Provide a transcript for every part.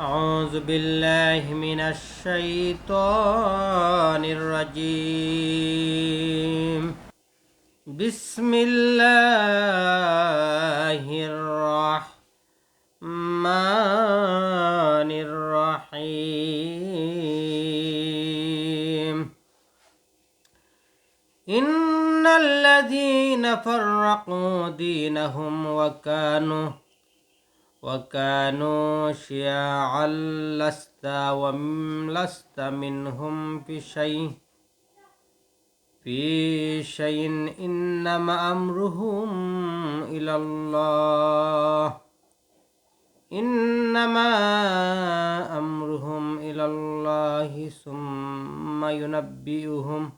أعوذ بالله من الشيطان الرجيم. بسم الله الرحمن الرحيم. إن الذين فرقوا دينهم وكانوا وكانوا شيعا لست وم لست منهم في شيء. في شيء إنما أمرهم إلى الله. إنما أمرهم إلى الله ثم ينبئهم.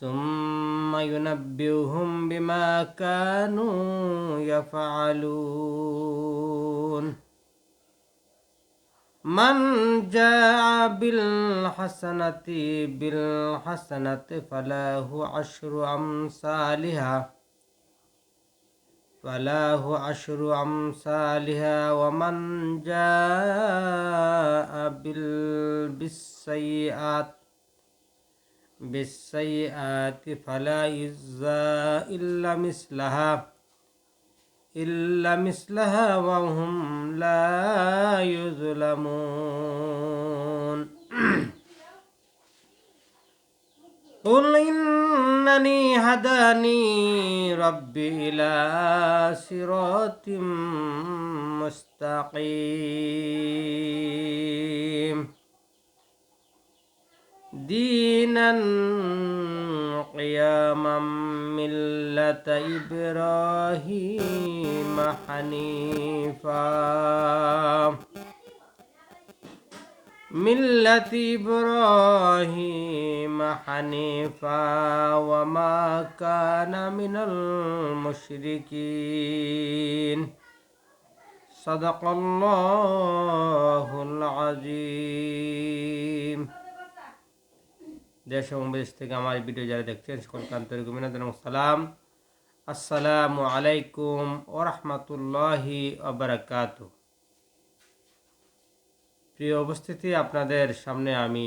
ثم ينبئهم بما كانوا يفعلون. من جاء بالحسنة بالحسنة فله عشر أمثالها فله عشر أمثالها. ومن جاء بال- بالسيئات بالسيئات فلا يجزى إلا مثلها إلا مثلها وهم لا يظلمون. قل إنني هداني ربي إلى صراط مستقيم. قياما ملة إبراهيم حنيفا. ملة إبراهيم حنيفا وما كان من المشركين. صدق الله العظيم. দেশ এবং বিদেশ থেকে আমার ভিডিও যারা দেখছেন, সকলকে আন্তরিক অভিনন্দন এবং সালাম। আসসালামু আলাইকুম ও রহমতুল্লাহি অবরাকাত প্রিয় উপস্থিতি, আপনাদের সামনে আমি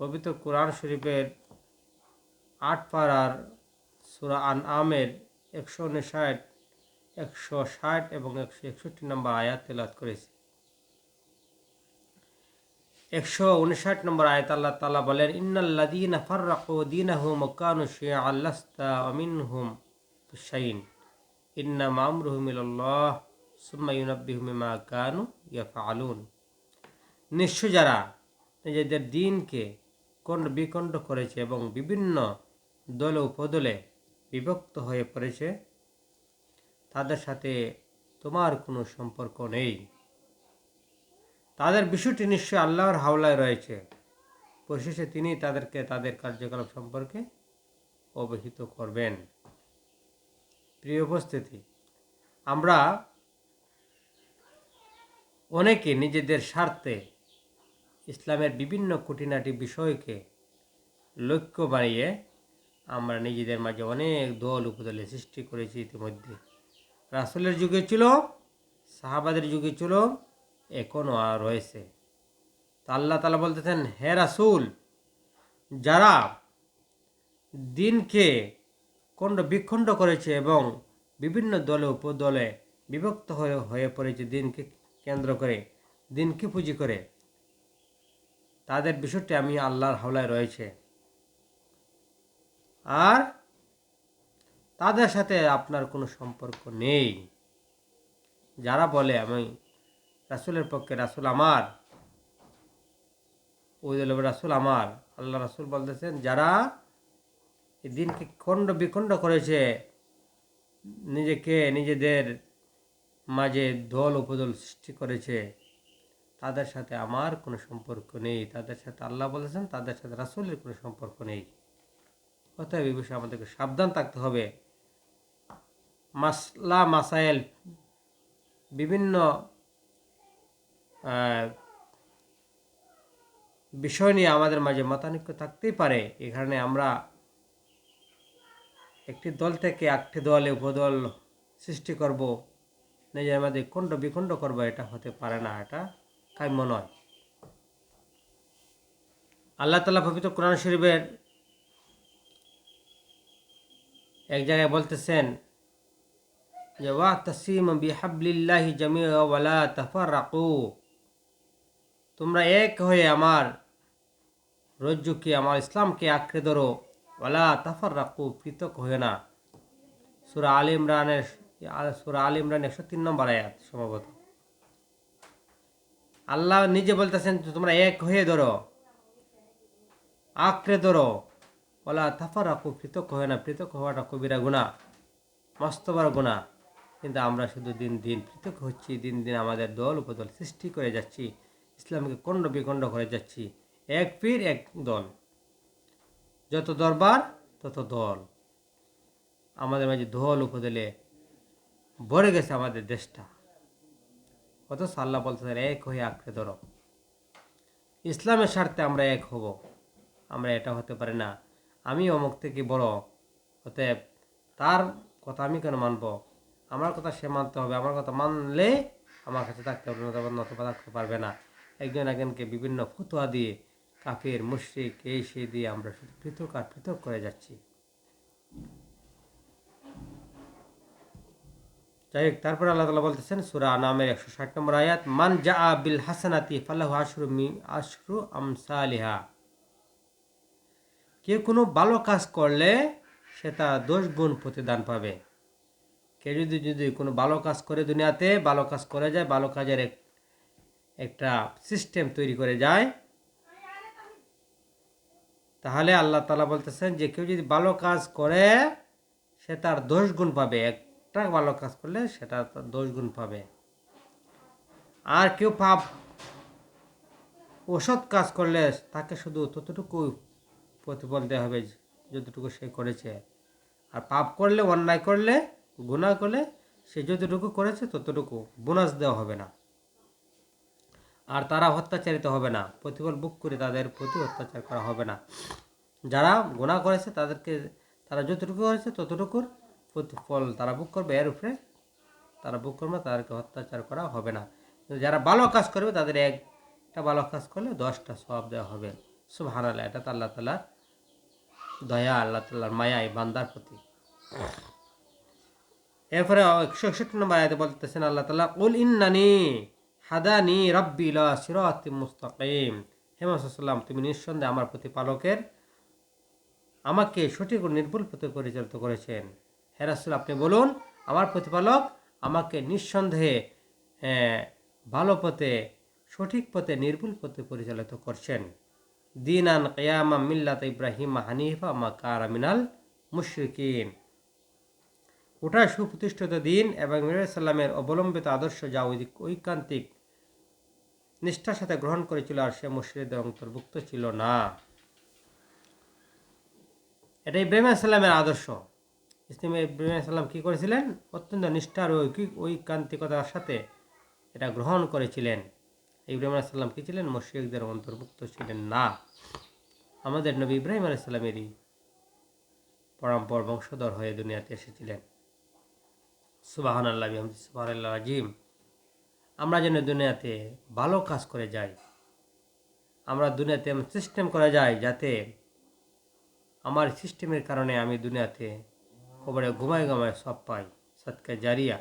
পবিত্র কোরআন শরীফের আট পাড়ার সুরা আন আমের একশো উনষাট, একশো ষাট এবং একশো একষট্টি নম্বর আয়াত তেলাত করেছি। একশো উনষাট নম্বর আয়াত আল্লাহ তালা বলেন ইন্নাল্লাদিন ফার্রাকু দিনাহু মকানু শিয়া আল্লাস্তা অমিনহুম শাইন ইন্না মামরুহমিল্লাহ সুম্মা ইউনব্বিহুমিমা কানু ইয়াফআলুন। নিশ্চয় যারা নিজেদের দিনকে কণ্ড বিকণ্ড করেছে এবং বিভিন্ন দলে উপদলে বিভক্ত হয়ে পড়েছে, তাদের সাথে তোমার কোনো সম্পর্ক নেই। তাদের বিষয়টি নিশ্চয়ই আল্লাহর হাওলায় রয়েছে। পরিশেষে তিনি তাদেরকে তাদের কার্যকলাপ সম্পর্কে অবহিত করবেন। প্রিয় উপস্থিতি, আমরা অনেকে নিজেদের স্বার্থে ইসলামের বিভিন্ন খুঁটিনাটি বিষয়কে লক্ষ্য বানিয়ে আমরা নিজেদের মাঝে অনেক দল উপদলের সৃষ্টি করেছি ইতিমধ্যে। রাসুলের যুগে ছিল, সাহাবাদের যুগে ছিল এখনও রয়েছে তা আল্লাহ তালা বলতেছেন, হে রাসুল, যারা দিনকে খণ্ড বিখণ্ড করেছে এবং বিভিন্ন দলে, উপদলে বিভক্ত হয়ে হয়ে পড়েছে দিনকে কেন্দ্র করে, দিনকে পুঁজি করে, তাদের বিষয়টি আমি আল্লাহর হাওলায় রয়েছে। আর তাদের সাথে আপনার কোনো সম্পর্ক নেই। যারা বলে, আমি রাসুলের পক্ষে, রাসুল আমার। ওই দল রাসুল আমার। আল্লাহ রাসুল বলতেছেন, যারা এই দিনকে খণ্ড বিখণ্ড করেছে, নিজেকে নিজেদের মাঝে দল উপদল সৃষ্টি করেছে, তাদের সাথে আমার কোনো সম্পর্ক নেই। তাদের সাথে আল্লাহ বলেছেন, তাদের সাথে রাসুলের কোনো সম্পর্ক নেই। অতএব এই বিষয়ে আমাদেরকে সাবধান থাকতে হবে। মাসলা মাসাইল বিভিন্ন বিষয় নিয়ে আমাদের মাঝে মতানৈক্য থাকতেই পারে। এখানে আমরা একটি দল থেকে একটি দলে উপদল সৃষ্টি করব, নিজের মধ্যে খণ্ড বিখণ্ড করব, এটা হতে পারে না, এটা কাম্য নয়। আল্লাহ তালা পবিত্র কোরআন শরীফের এক জায়গায় বলতেছেন যে, ওয়া তসিম বিহাবলিল্লাহি জামি ওয়ালা তাফারাকু তোমরা এক হয়ে আমার রজ্জুকে, আমার ইসলামকে আঁকড়ে ধরো। ওয়ালা তাফারাকু পৃথক হয়ে না। সুরা আল ইমরানের, সুরা আল ইমরান একশো তিন নম্বর আয়াত সম্ভবত। আল্লাহ নিজে বলতেছেন তোমরা এক হয়ে ধরো, আঁকড়ে ধরো। বলা তাফারাকু পৃথক হয়ে না। পৃথক হওয়াটা কবিরা গুণা মস্ত বড় গুণা কিন্তু আমরা শুধু দিন দিন পৃথক হচ্ছি, দিন দিন আমাদের দল উপদল সৃষ্টি করে যাচ্ছি। ইসলামকে খণ্ড বিখণ্ড করে যাচ্ছি। এক পীর, এক দল। যত দরবার, তত দল। আমাদের মাঝে দল উপদলে ভরে গেছে আমাদের দেশটা। অথচ আল্লাহ বলতেছেন, এক হয়ে আঁকড়ে ধরো। ইসলামের স্বার্থে আমরা এক হব। আমরা এটা হতে পারি না। আমি অমুক থেকে বড়, অতএব তার কথা আমি কেন মানব? আমার কথা সে মানতে হবে। আমার কথা মানলে আমার কাছে থাকতে হবে নতুবা থাকতে পারবে না। একজন একজনকে বিভিন্ন ফতুয়া দিয়ে কাফের, মুশ্রিক এই সেই দিয়ে আমরা শুধু পৃথক আর পৃথক করে যাচ্ছি। যাই হোক, তারপর আল্লাহ তালা বলতেছেন, সুরা নামের একশো ষাট নম্বর আয়াত, মান জা বিল হাসানাতি ফালাহু আশরু মি, আশরু আমসালিহা। কেউ কোনো ভালো কাজ করলে সে তার দোষ গুণ প্রতিদান পাবে। কেউ যদি যদি কোনো ভালো কাজ করে দুনিয়াতে, ভালো কাজ করে যায়, ভালো কাজের এক একটা সিস্টেম তৈরি করে যায়। তাহলে আল্লাহ তালা বলতেছেন যে, কেউ যদি ভালো কাজ করে, সে তার দোষ গুণ পাবে। একটা ভালো কাজ করলে সেটা তার দোষ গুণ পাবে। আর কেউ পাপ ওসৎ কাজ করলে তাকে শুধু ততটুকু প্রতিফল দেওয়া হবে যতটুকু সে করেছে। আর পাপ করলে, অন্যায় করলে গুণা করলে সে যতটুকু করেছে ততটুকু বোনাস দেওয়া হবে না। আর তারা অত্যাচারিত হবে না। প্রতিফল বুক করে তাদের প্রতি অত্যাচার করা হবে না। যারা গুণা করেছে, তাদেরকে তারা যতটুকু করেছে, ততটুকুর প্রতিফল তারা বুক করবে। এর উপরে তারা বুক করবে, তাদেরকে অত্যাচার করা হবে না। যারা ভালো কাজ করবে, তাদের একটা ভালো কাজ করলে দশটা সব দেওয়া হবে। সুবহান আল্লাহ এটা আল্লাহ তালার দয়া, আল্লাহ তাল্লাহর মায়া, এই বান্দার প্রতি। এরপরে একশো একষট্টি নম্বর আয়াতে বলতেছেন আল্লাহ তালা উল ইন্নানি হাদানি রব্বি লা সিরাতি মুস্তাকিম। হেমাসাল্লাম তুমি নিঃসন্দেহে আমার প্রতিপালকের আমাকে সঠিক ও নির্ভুল পথে পরিচালিত করেছেন। হেরাসুল আপনি বলুন, আমার প্রতিপালক আমাকে নিঃসন্দেহে ভালো পথে, সঠিক পথে, নির্ভুল পথে পরিচালিত করছেন। দিনান কেয়ামা মিল্লাত ইব্রাহিম হানিফা মা কারামিনাল মুশরিকিন। ওটা সুপ্রতিষ্ঠিত দিন এবং সাল্লামের অবলম্বিত আদর্শ যা ঐকান্তিক নিষ্ঠার সাথে গ্রহণ করেছিল আর সে মুশরিদের অন্তর্ভুক্ত ছিল না। এটা ইব্রাহিম সাল্লামের আদর্শ। ইসলাম ইব্রাহিম সাল্লাম কী করেছিলেন? অত্যন্ত নিষ্ঠার ঐকিক ঐকান্তিকতার সাথে এটা গ্রহণ করেছিলেন। ইব্রাহিম আলাইসাল্লাম কী ছিলেন? মুশরিকদের অন্তর্ভুক্ত ছিলেন না। আমাদের নবী ইব্রাহিম আলাইসাল্লামেরই পরম্পর বংশধর হয়ে দুনিয়াতে এসেছিলেন। সুবাহান আল্লাহ সুবাহ আল্লাহ আজিম আমরা যেন দুনিয়াতে ভালো কাজ করে যাই। আমরা দুনিয়াতে এমন সিস্টেম করে যাই যাতে আমার সিস্টেমের কারণে আমি দুনিয়াতে কবরে ঘুমায় ঘুমায় সব পাই। সৎকা জারিয়া।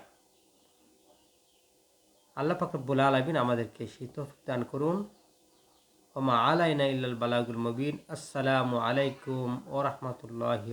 আল্লাহ পাকরবুল আলমিন আমাদেরকে সেই তৌফিক দান করুন। ওমা আলাইনা ইল্লাল বালাগুল মুবিন। আসসালামু আলাইকুম ও রহমতুল্লাহি